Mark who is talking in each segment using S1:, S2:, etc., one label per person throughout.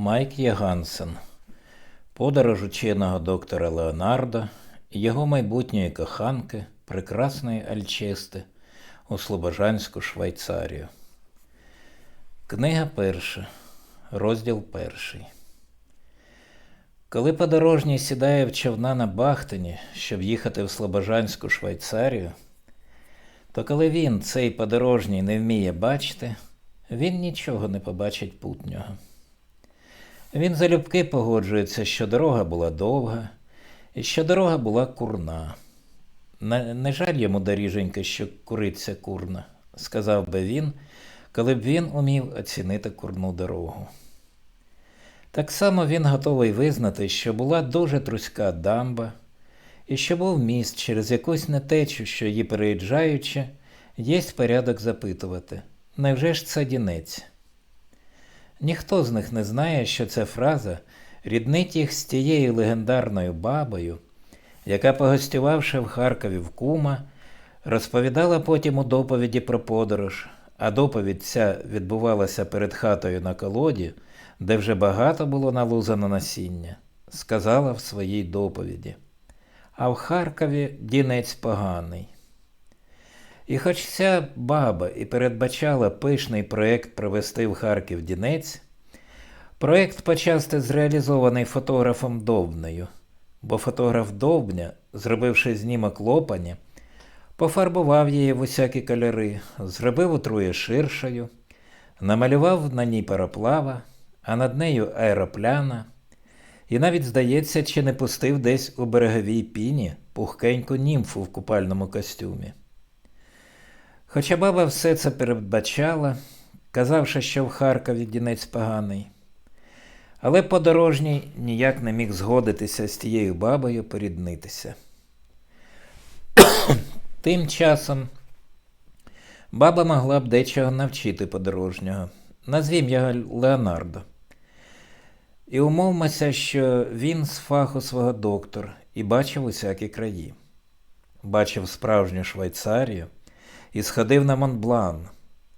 S1: Майк Ягансен. Подорож ученого доктора Леонардо і його майбутньої коханки, прекрасної Альчести у Слобожанську Швейцарію. Книга перша, розділ перший. Коли подорожній сідає в човна на Бахтині, щоб їхати в Слобожанську Швейцарію, то коли він, цей подорожній, не вміє бачити, він нічого не побачить путнього. Він залюбки погоджується, що дорога була довга, і що дорога була курна. Не, не жаль йому доріженьки, що куриця курна, сказав би він, коли б він умів оцінити курну дорогу. Так само він готовий визнати, що була дуже труська дамба, і що був міст через якусь нетечу, що її переїжджаючи, єсть порядок запитувати, невже ж це дінець? Ніхто з них не знає, що ця фраза ріднить їх з тією легендарною бабою, яка, погостювавши в Харкові в кума, розповідала потім у доповіді про подорож, а доповідь ця відбувалася перед хатою на колоді, де вже багато було налузано насіння, сказала в своїй доповіді. А в Харкові дінець поганий. І хоч ця баба і передбачала пишний проєкт провести в Харків Дінець, проєкт почасти зреалізований фотографом Довбнею, бо фотограф Довбня, зробивши знімок лопані, пофарбував її в усякі кольори, зробив утрує ширшою, намалював на ній пароплава, а над нею аеропляна, і навіть, здається, чи не пустив десь у береговій піні пухкеньку німфу в купальному костюмі. Хоча баба все це передбачала, казавши, що в Харкові дінець поганий, але подорожній ніяк не міг згодитися з тією бабою поріднитися. Тим часом баба могла б дечого навчити подорожнього, назвім його Леонардо. І умовмося, що він з фаху свого доктор і бачив усякі краї. Бачив справжню Швейцарію і сходив на Монблан,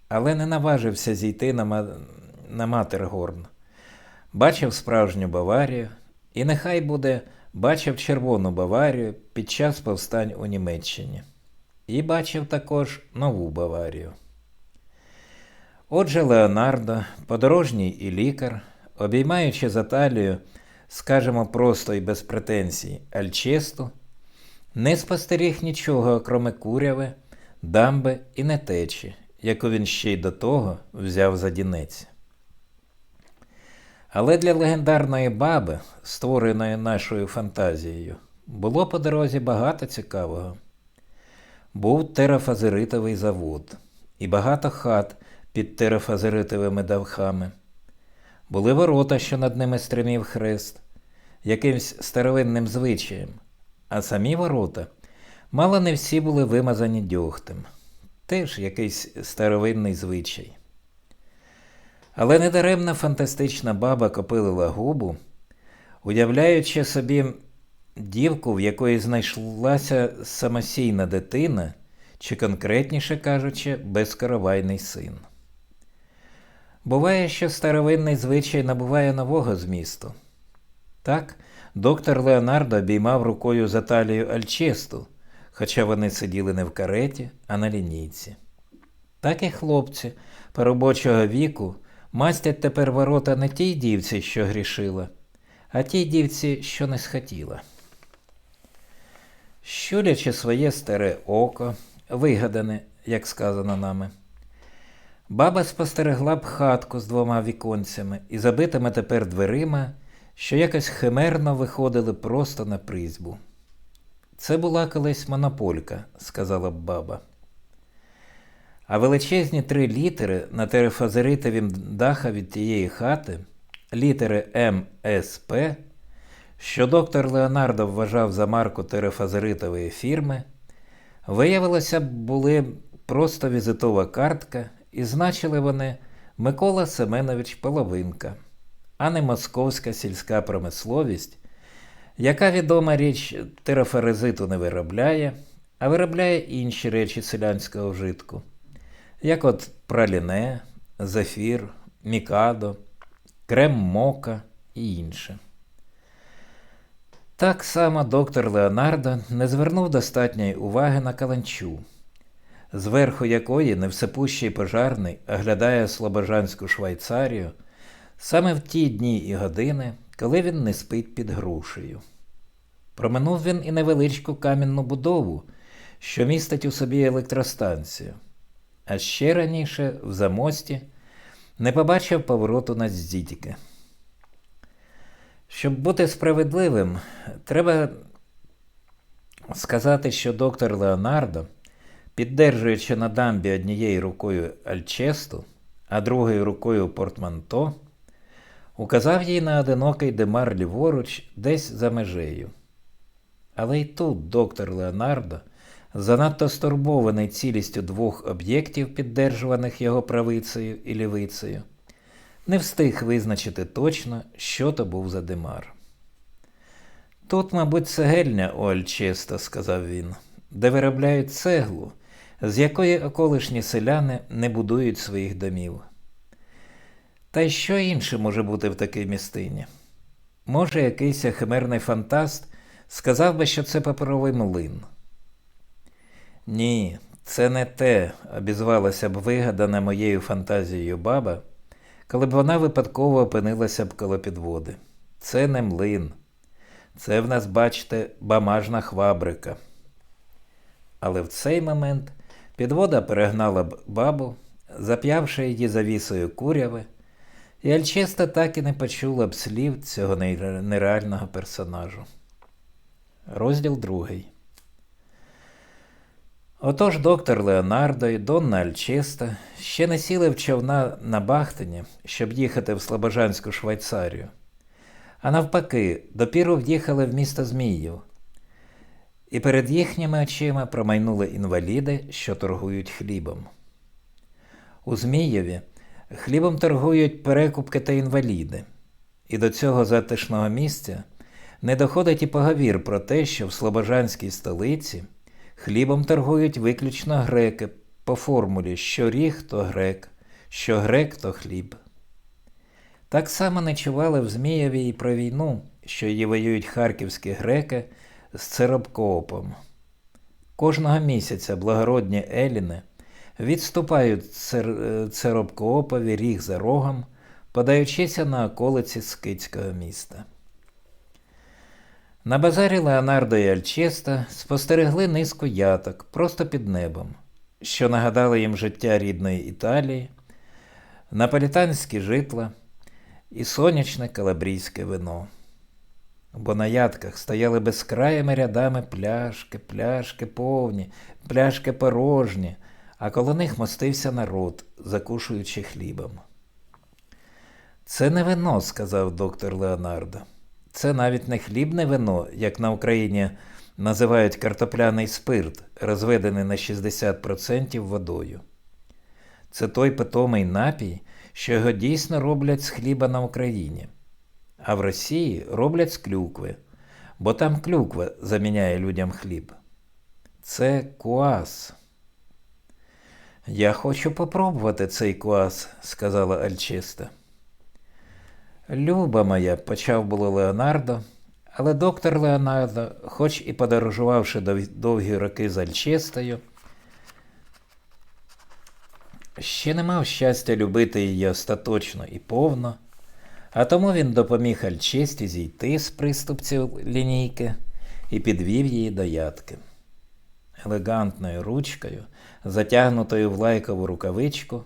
S1: але не наважився зійти на, ма... на Матергорн. Бачив справжню Баварію, і нехай буде бачив Червону Баварію під час повстань у Німеччині. І бачив також нову Баварію. Отже, Леонардо, подорожній і лікар, обіймаючи за талію, скажемо просто і без претензій, Альчесту, не спостеріг нічого, окроме куряви, дамби і нетечі, яку він ще й до того взяв за дінець. Але для легендарної баби, створеної нашою фантазією, було по дорозі багато цікавого. Був терафазеритовий завод і багато хат під терафазеритовими давхами. Були ворота, що над ними стримів хрест, якимсь старовинним звичаєм, а самі ворота мало не всі були вимазані дьогтем. Теж якийсь старовинний звичай. Але недаремна фантастична баба копилила губу, уявляючи собі дівку, в якої знайшлася самосійна дитина, чи, конкретніше кажучи, безкоровайний син. Буває, що старовинний звичай набуває нового змісту. Так, доктор Леонардо обіймав рукою за талію Альчесту, хоча вони сиділи не в кареті, а на лінійці. Так і хлопці поробочого віку мастять тепер ворота не тій дівці, що грішила, а тій дівці, що не схотіла. Щулячи своє старе око, вигадане, як сказано нами, баба спостерегла б хатку з двома віконцями і забитими тепер дверима, що якось химерно виходили просто на призьбу. Це була колись монополька, сказала баба. А величезні три літери на терафазеритовім даха від тієї хати, літери МСП, що доктор Леонардо вважав за марку терафазеритової фірми, виявилося, були просто візитова картка, і значили вони Микола Семенович Половинка, а не московська сільська промисловість, яка відома річ тераферезиту не виробляє, а виробляє інші речі селянського вжитку, як от праліне, зефір, мікадо, крем мока і інше. Так само доктор Леонардо не звернув достатньої уваги на каланчу, зверху якої невсепущий пожарний оглядає Слобожанську Швейцарію саме в ті дні і години, коли він не спить під грушею. Проминув він і невеличку камінну будову, що містить у собі електростанцію, а ще раніше в замості не побачив повороту на здітіки. Щоб бути справедливим, треба сказати, що доктор Леонардо, піддержуючи на дамбі однією рукою Альчесту, а другою рукою портманто, указав їй на одинокий демар ліворуч десь за межею. Але й тут доктор Леонардо, занадто стурбований цілістю двох об'єктів, піддержуваних його правицею і лівицею, не встиг визначити точно, що то був за димар. Тут, мабуть, цегельня у Альчеста, сказав він, де виробляють цеглу, з якої околишні селяни не будують своїх домів. Та й що інше може бути в такій містині? Може, якийсь химерний фантаст сказав би, що це паперовий млин. Ні, це не те, обізвалася б вигадана моєю фантазією баба, коли б вона випадково опинилася б коло підводи. Це не млин. Це в нас, бачите, бамажна хвабрика. Але в цей момент підвода перегнала б бабу, зап'явши її завісою куряви, і Альчеста так і не почула б слів цього нереального персонажу. Розділ другий. Отож доктор Леонардо і Донна Альчеста ще не сіли в човна на Бахтині, щоб їхати в Слобожанську Швейцарію, а навпаки, допіру в'їхали в місто Зміїв, і перед їхніми очима промайнули інваліди, що торгують хлібом. У Змієві хлібом торгують перекупки та інваліди, і до цього затишного місця не доходить і поговір про те, що в Слобожанській столиці хлібом торгують виключно греки по формулі що ріг, то грек, що грек, то хліб. Так само не чували в Змієві і про війну, що її воюють харківські греки з Церобкоопом. Кожного місяця благородні Еліни відступають цер... Церобкоопові ріг за рогом, подаючися на околиці Скицького міста. На базарі Леонардо і Альчеста спостерегли низку яток просто під небом, що нагадали їм життя рідної Італії, наполітанські житла і сонячне калабрійське вино. Бо на ятках стояли безкраїми рядами пляшки, пляшки повні, пляшки порожні, а коло них мостився народ, закушуючи хлібом. Це не вино, сказав доктор Леонардо. Це навіть не хлібне вино, як на Україні називають картопляний спирт, розведений на 60% водою. Це той питомий напій, що його дійсно роблять з хліба на Україні, а в Росії роблять з клюкви, бо там клюква заміняє людям хліб. Це куас. Я хочу попробувати цей куас, сказала Альчиста. Люба моя, почав було Леонардо, але доктор Леонардо, хоч і подорожувавши довгі роки з Альчестою, ще не мав щастя любити її остаточно і повно, а тому він допоміг Альчесті зійти з приступців лінійки і підвів її до ядки. Елегантною ручкою, затягнутою в лайкову рукавичку,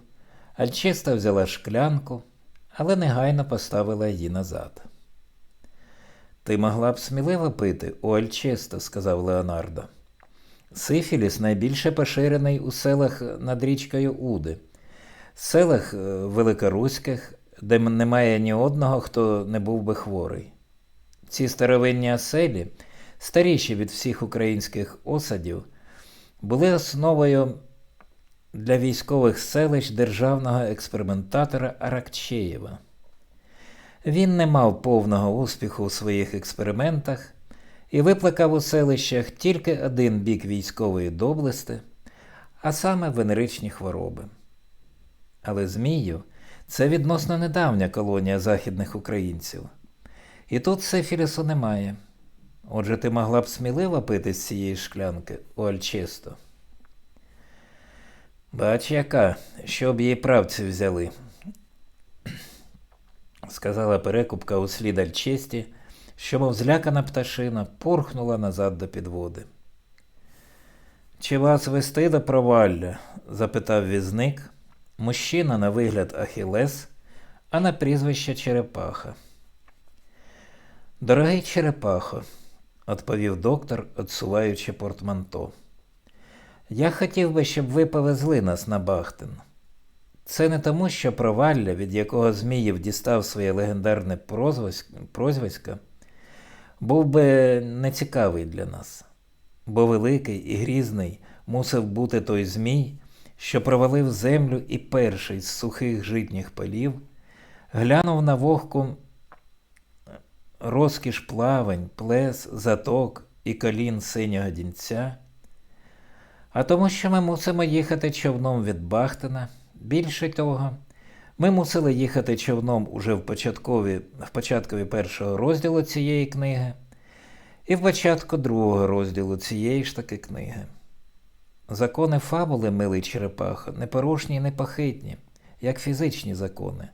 S1: Альчеста взяла шклянку але негайно поставила її назад. Ти могла б сміливо пити у Альчесто, сказав Леонардо. Сифіліс найбільше поширений у селах над річкою Уди, селах е, великоруських, де немає ні одного, хто не був би хворий. Ці старовинні оселі, старіші від всіх українських осадів, були основою для військових селищ державного експериментатора Аракчеєва. Він не мав повного успіху у своїх експериментах і викликав у селищах тільки один бік військової доблести, а саме венеричні хвороби. Але Змію Це відносно недавня колонія західних українців. І тут сифілісу немає. Отже, ти могла б сміливо пити з цієї шклянки у Альчесто. Бач, яка, щоб її правці взяли, сказала перекупка у слід Альчесті, що, мов злякана пташина, порхнула назад до підводи. Чи вас вести до провалля? запитав візник, мужчина на вигляд Ахілес, а на прізвище Черепаха. Дорогий Черепахо, відповів доктор, отсуваючи портманто. Я хотів би, щоб ви повезли нас на Бахтин. Це не тому, що провалля, від якого Зміїв дістав своє легендарне прозвисько, був би нецікавий для нас, бо великий і грізний мусив бути той Змій, що провалив землю і перший з сухих житніх полів, глянув на вогку розкіш плавань, плес, заток і колін синього дінця, а тому, що ми мусимо їхати човном від Бахтина. Більше того, ми мусили їхати човном уже в початкові, в початкові першого розділу цієї книги і в початку другого розділу цієї ж таки книги. Закони фабули, милий черепахо, непорушні і непохитні, як фізичні закони,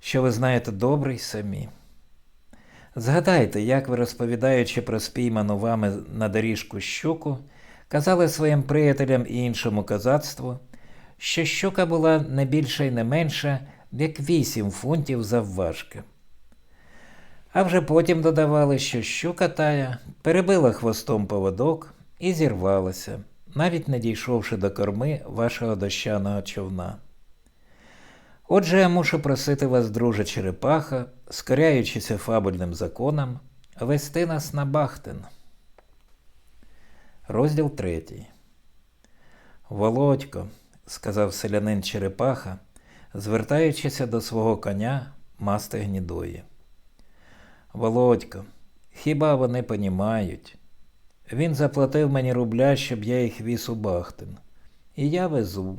S1: що ви знаєте добре й самі. Згадайте, як ви, розповідаючи про спійману вами на доріжку щуку, казали своїм приятелям і іншому козацтву, що щука була не більша і не менша, як вісім фунтів завважки. А вже потім додавали, що щука тая перебила хвостом поводок і зірвалася, навіть не дійшовши до корми вашого дощаного човна. Отже, я мушу просити вас, друже Черепаха, скоряючися фабульним законам, вести нас на Бахтин. Розділ третій. Володько, сказав селянин Черепаха, звертаючися до свого коня масти гнідої. Володько, хіба вони понімають? Він заплатив мені рубля, щоб я їх віз у Бахтин. І я везу.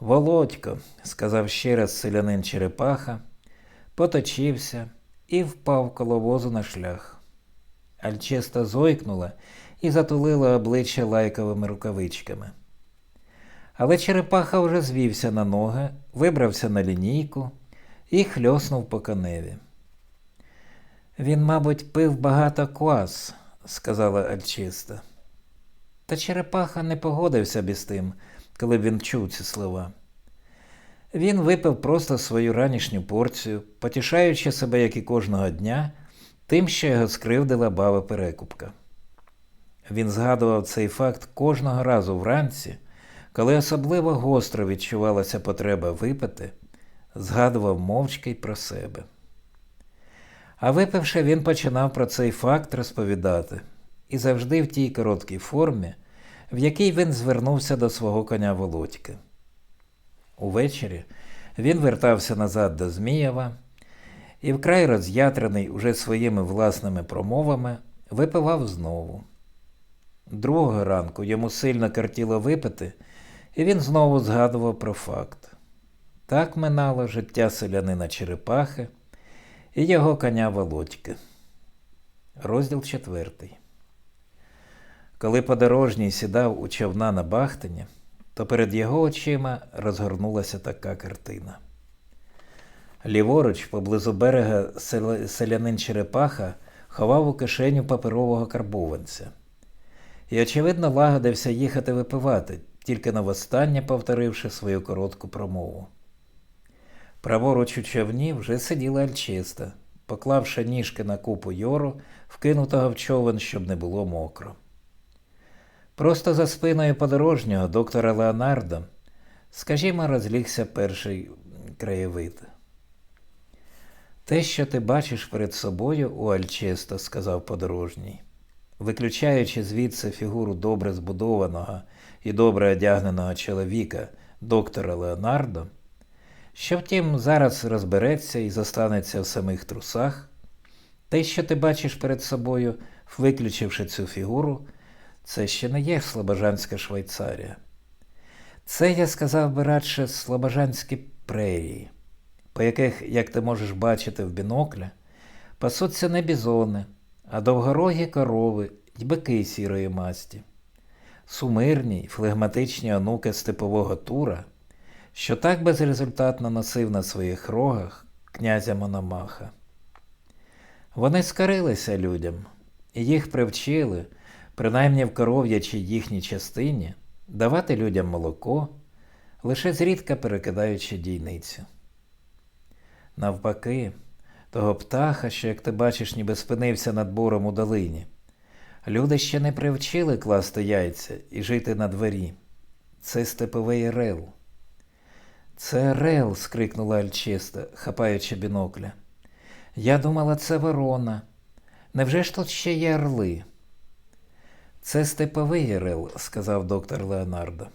S1: Володько, сказав ще раз селянин Черепаха, поточився і впав коло возу на шлях. Альчеста зойкнула і затулила обличчя лайковими рукавичками. Але Черепаха вже звівся на ноги, вибрався на лінійку і хльоснув по коневі. Він, мабуть, пив багато квас, сказала Альчиста. Та Черепаха не погодився б із тим, коли він чув ці слова. Він випив просто свою ранішню порцію, потішаючи себе, як і кожного дня, тим, що його скривдила баба перекупка. Він згадував цей факт кожного разу вранці, коли особливо гостро відчувалася потреба випити, згадував мовчки й про себе. А випивши, він починав про цей факт розповідати, і завжди в тій короткій формі, в якій він звернувся до свого коня Володьки. Увечері він вертався назад до Змієва і, вкрай роз'ятрений уже своїми власними промовами, випивав знову. Другого ранку йому сильно картіло випити, і він знову згадував про факт. Так минало життя селянина Черепахи і його коня Володьки. Розділ четвертий. Коли подорожній сідав у човна на Бахтині, то перед його очима розгорнулася така картина. Ліворуч, поблизу берега селянин Черепаха ховав у кишеню паперового карбованця. І, очевидно, лагодився їхати випивати, тільки на востаннє повторивши свою коротку промову. Праворуч у човні вже сиділа Альчиста, поклавши ніжки на купу йору, вкинутого в човен, щоб не було мокро. Просто за спиною подорожнього доктора Леонардо, скажімо, розлігся перший краєвид. Те, що ти бачиш перед собою у Альчесто, сказав подорожній, виключаючи звідси фігуру добре збудованого і добре одягненого чоловіка, доктора Леонардо, що втім зараз розбереться і зостанеться в самих трусах, те, що ти бачиш перед собою, виключивши цю фігуру, це ще не є Слобожанська Швейцарія. Це, я сказав би радше, Слобожанське прерії, по яких, як ти можеш бачити в бінокля, пасуться не бізони, а довгорогі корови й бики сірої масті, сумирні й флегматичні онуки степового тура, що так безрезультатно носив на своїх рогах князя Мономаха. Вони скарилися людям, і їх привчили, принаймні в коров'ячій їхній частині, давати людям молоко, лише зрідка перекидаючи дійницю. Навпаки, того птаха, що, як ти бачиш, ніби спинився над бором у долині, люди ще не привчили класти яйця і жити на дворі. Це степовий рел. Це рел. скрикнула Альчиста, хапаючи бінокля. Я думала, це ворона. Невже ж тут ще є орли? Це степовий орел, сказав доктор Леонардо.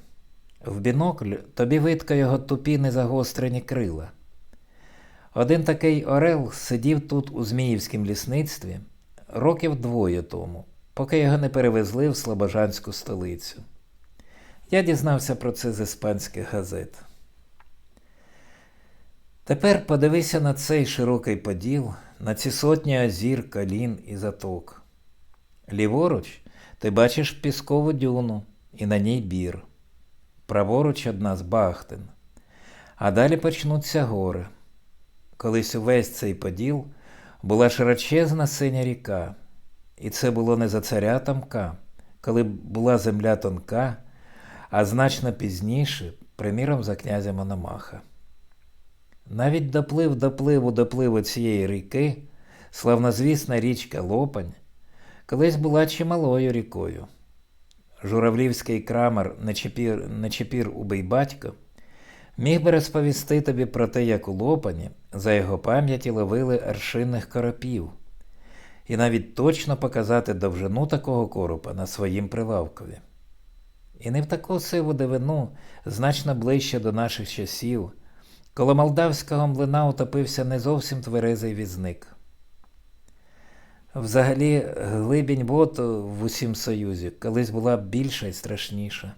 S1: В бінокль тобі видко його тупі незагострені крила. Один такий орел сидів тут у Зміївському лісництві років двоє тому, поки його не перевезли в Слобожанську столицю. Я дізнався про це з іспанських газет. Тепер подивися на цей широкий поділ, на ці сотні озір, калін і заток. Ліворуч ти бачиш піскову дюну і на ній бір. Праворуч одна з бахтин. А далі почнуться гори. Колись увесь цей поділ була широчезна синя ріка, і це було не за царя Тамка, коли була земля тонка, а значно пізніше, приміром за князя Мономаха. Навіть доплив допливу допливу цієї ріки, славнозвісна річка Лопань, колись була чималою рікою. Журавлівський крамер Нечепір, Нечепір Убий батько міг би розповісти тобі про те, як у Лопані за його пам'яті ловили аршинних коропів, і навіть точно показати довжину такого коропа на своїм прилавкові. І не в таку сиву дивину, значно ближче до наших часів. Коло молдавського млина утопився не зовсім тверезий візник. Взагалі, глибінь вод в усім Союзі колись була більша і страшніша.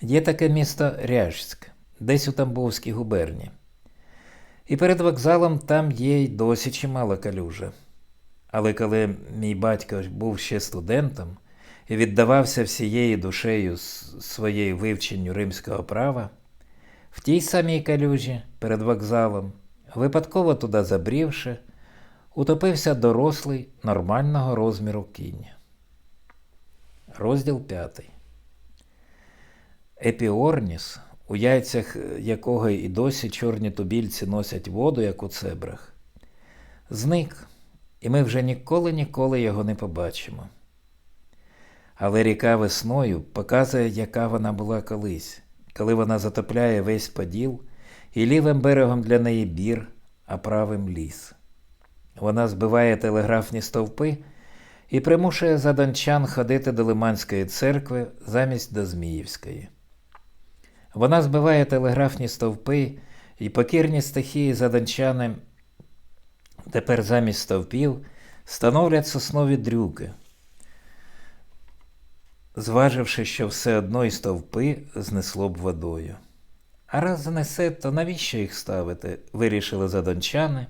S1: Є таке місто Ряжськ, десь у Тамбовській губернії. І перед вокзалом там є й досі чимало калюжа. Але коли мій батько був ще студентом і віддавався всією душею своєю вивченню римського права, в тій самій калюжі перед вокзалом, випадково туди забрівши, утопився дорослий нормального розміру кінь. Розділ п'ятий. Епіорніс, у яйцях якого і досі чорні тубільці носять воду, як у цебрах, зник, і ми вже ніколи ніколи його не побачимо. Але ріка весною показує, яка вона була колись коли вона затопляє весь поділ, і лівим берегом для неї бір, а правим ліс. Вона збиває телеграфні стовпи і примушує задончан ходити до Лиманської церкви замість до Зміївської. Вона збиває телеграфні стовпи і покірні стихії задончани тепер замість стовпів становлять соснові дрюки зваживши, що все одно й стовпи знесло б водою. А раз занесе, то навіщо їх ставити? вирішили задончани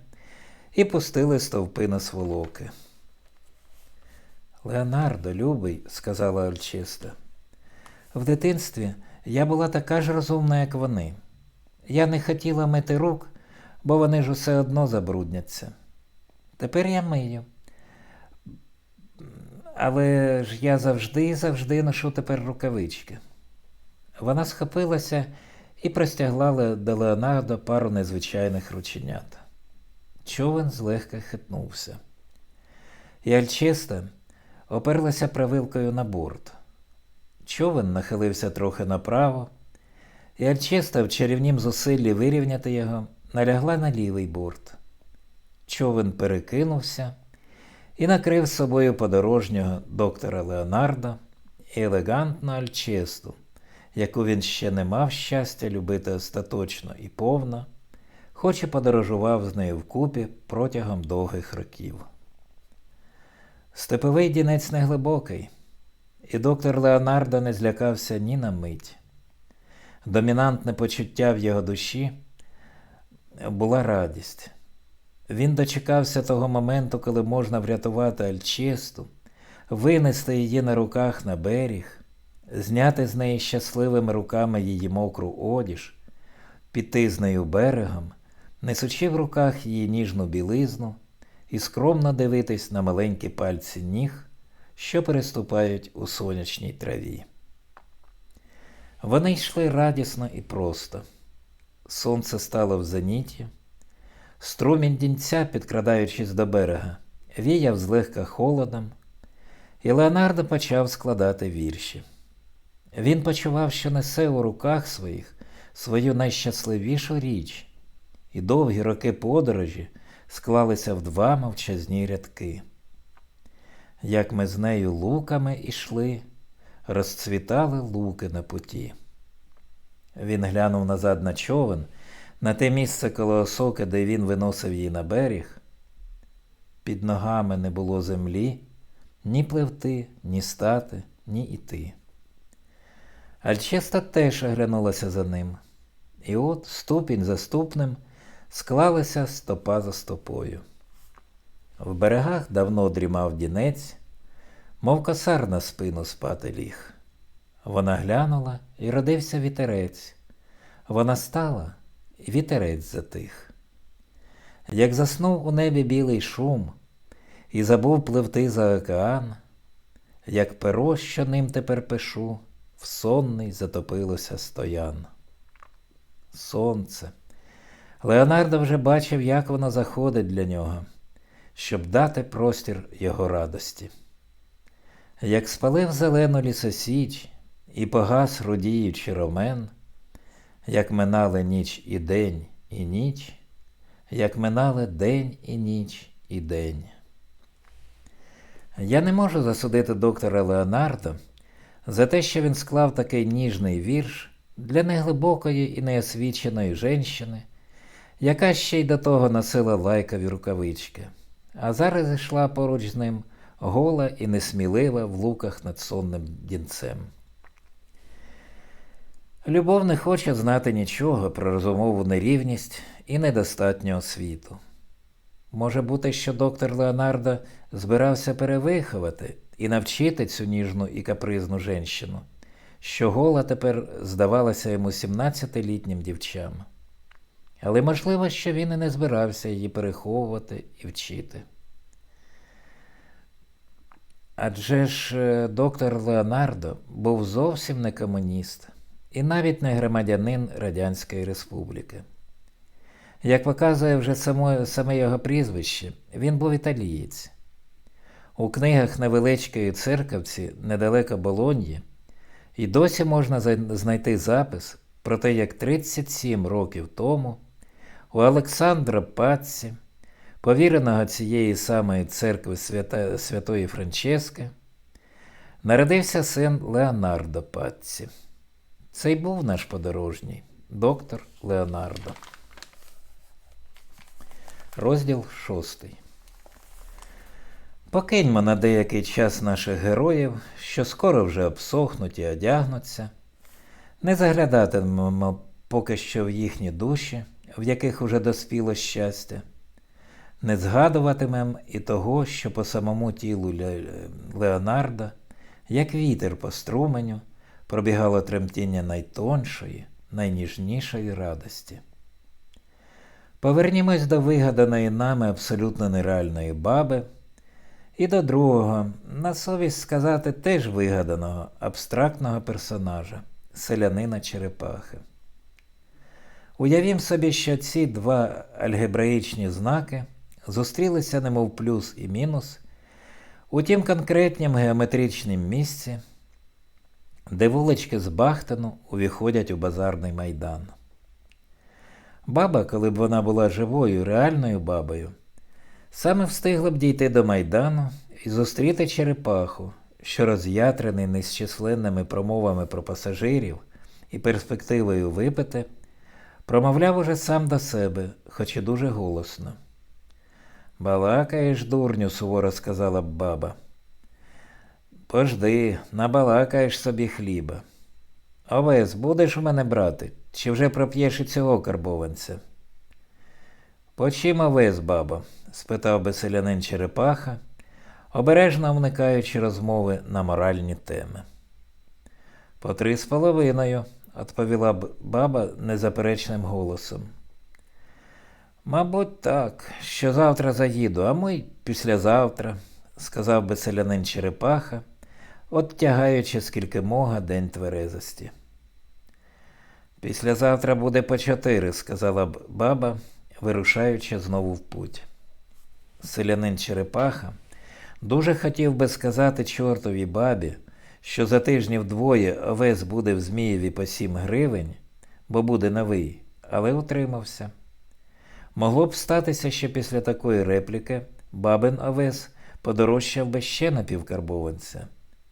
S1: і пустили стовпи на сволоки. Леонардо, любий, сказала Альчиста, в дитинстві я була така ж розумна, як вони. Я не хотіла мити рук, бо вони ж усе одно забрудняться. Тепер я мию. Але ж я завжди і завжди ношу тепер рукавички. Вона схопилася і простягла до Леонардо пару незвичайних рученят. Човен злегка хитнувся. І Альчеста оперлася правилкою на борт. Човен нахилився трохи направо, і Альчеста в чарівнім зусиллі вирівняти його налягла на лівий борт. Човен перекинувся і накрив собою подорожнього доктора Леонардо і елегантну Альчесту, яку він ще не мав щастя любити остаточно і повно, хоч і подорожував з нею вкупі протягом довгих років. Степовий дінець неглибокий, і доктор Леонардо не злякався ні на мить. Домінантне почуття в його душі була радість. Він дочекався того моменту, коли можна врятувати Альчесту, винести її на руках на берег, зняти з неї щасливими руками її мокру одіж, піти з нею берегом, несучи в руках її ніжну білизну і скромно дивитись на маленькі пальці ніг, що переступають у сонячній траві. Вони йшли радісно і просто. Сонце стало в зеніті. Струмінь дінця, підкрадаючись до берега, віяв злегка холодом, і Леонардо почав складати вірші. Він почував, що несе у руках своїх свою найщасливішу річ, і довгі роки подорожі склалися в два мовчазні рядки. Як ми з нею луками ішли, розцвітали луки на путі. Він глянув назад на човен, на те місце коло осоки, де він виносив її на берег. Під ногами не було землі, ні пливти, ні стати, ні іти. Альчеста теж оглянулася за ним, і от ступінь за ступнем склалися стопа за стопою. В берегах давно дрімав дінець, мов косар на спину спати ліг. Вона глянула і родився вітерець. Вона стала, і вітерець затих. Як заснув у небі білий шум, і забув пливти за океан, як перо, що ним тепер пишу, в сонний затопилося стоян. Сонце. Леонардо вже бачив, як воно заходить для нього, щоб дати простір його радості. Як спалив зелену лісосіч і погас рудіючи ромен, як минали ніч і день і ніч, як минали день і ніч і день. Я не можу засудити доктора Леонардо за те, що він склав такий ніжний вірш для неглибокої і неосвіченої жінки, яка ще й до того носила лайкові рукавички, а зараз йшла поруч з ним гола і несмілива в луках над сонним дінцем. Любов не хоче знати нічого про розумову нерівність і недостатню освіту. Може бути, що доктор Леонардо збирався перевиховати і навчити цю ніжну і капризну женщину, що гола тепер здавалася йому 17-літнім дівчам. Але можливо, що він і не збирався її переховувати і вчити. Адже ж е, доктор Леонардо був зовсім не комуніст і навіть не громадянин Радянської Республіки. Як показує вже само, саме його прізвище, він був італієць. У книгах невеличкої церковці недалеко Болоньї і досі можна знайти запис про те, як 37 років тому у Олександра Пацці, повіреного цієї самої церкви Свята, Святої Франчески, народився син Леонардо Пацці. Це й був наш подорожній, доктор Леонардо. Розділ шостий. Покиньмо на деякий час наших героїв, що скоро вже обсохнуть і одягнуться, не заглядатимемо поки що в їхні душі, в яких уже доспіло щастя, не згадуватимемо і того, що по самому тілу Леонарда, як вітер по струменю, пробігало тремтіння найтоншої, найніжнішої радості. Повернімось до вигаданої нами абсолютно нереальної баби і до другого, на совість сказати, теж вигаданого, абстрактного персонажа, селянина Черепахи. Уявім собі, що ці два альгебраїчні знаки зустрілися немов плюс і мінус у тім конкретнім геометричнім місці, де вулички з Бахтину увіходять у базарний майдан. Баба, коли б вона була живою, реальною бабою, саме встигла б дійти до майдану і зустріти черепаху, що роз'ятрений незчисленними промовами про пасажирів і перспективою випити, промовляв уже сам до себе, хоч і дуже голосно. Балакаєш, дурню, суворо сказала баба. Пожди, набалакаєш собі хліба. Овес, будеш у мене брати, чи вже проп'єш і цього карбованця? По чим овес, бабо? спитав би Черепаха, обережно вникаючи розмови на моральні теми. По три з половиною, відповіла баба незаперечним голосом. Мабуть, так, що завтра заїду, а ми післязавтра, сказав би селянин Черепаха, оттягаючи скільки мога день тверезості. Післязавтра буде по чотири, сказала б баба, вирушаючи знову в путь. Селянин Черепаха дуже хотів би сказати чортовій бабі, що за тижнів двоє овес буде в Змієві по сім гривень, бо буде новий, але утримався. Могло б статися, що після такої репліки бабин овес подорожчав би ще на півкарбованця,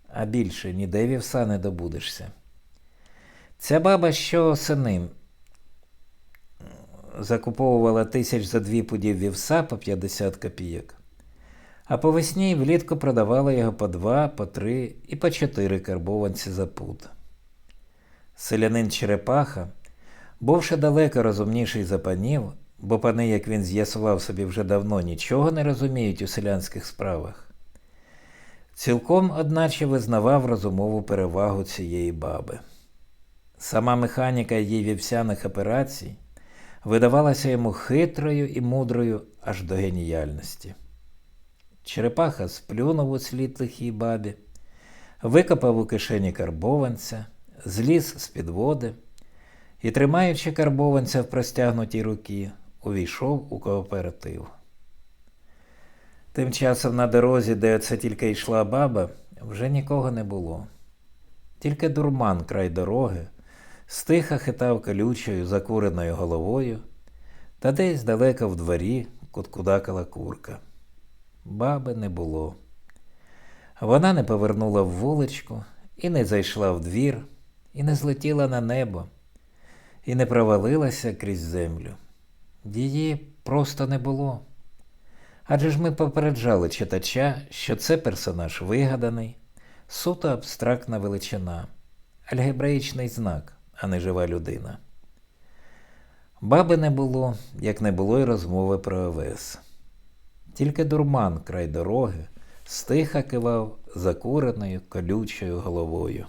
S1: а більше ніде вівса не добудешся. Ця баба щоосени закуповувала тисяч за дві пудів вівса по 50 копійок, а по весні і влітку продавала його по два, по три і по чотири карбованці за пуд. Селянин Черепаха, бувши далеко розумніший за панів, бо пани, як він з'ясував собі вже давно, нічого не розуміють у селянських справах, цілком, одначе, визнавав розумову перевагу цієї баби. Сама механіка її вівсяних операцій видавалася йому хитрою і мудрою аж до геніальності. Черепаха сплюнув у слід лихій бабі, викопав у кишені карбованця, зліз з під води і, тримаючи карбованця в простягнутій руці, увійшов у кооператив. Тим часом на дорозі, де це тільки йшла баба, вже нікого не було. Тільки дурман край дороги стиха хитав колючою закуреною головою, та десь далеко в дворі куткудакала курка. Баби не було. Вона не повернула в вуличку, і не зайшла в двір, і не злетіла на небо, і не провалилася крізь землю. Її просто не було. Адже ж ми попереджали читача, що це персонаж вигаданий, суто абстрактна величина, альгебраїчний знак, а не жива людина. Баби не було, як не було й розмови про овес. Тільки дурман край дороги стиха кивав закуреною колючою головою.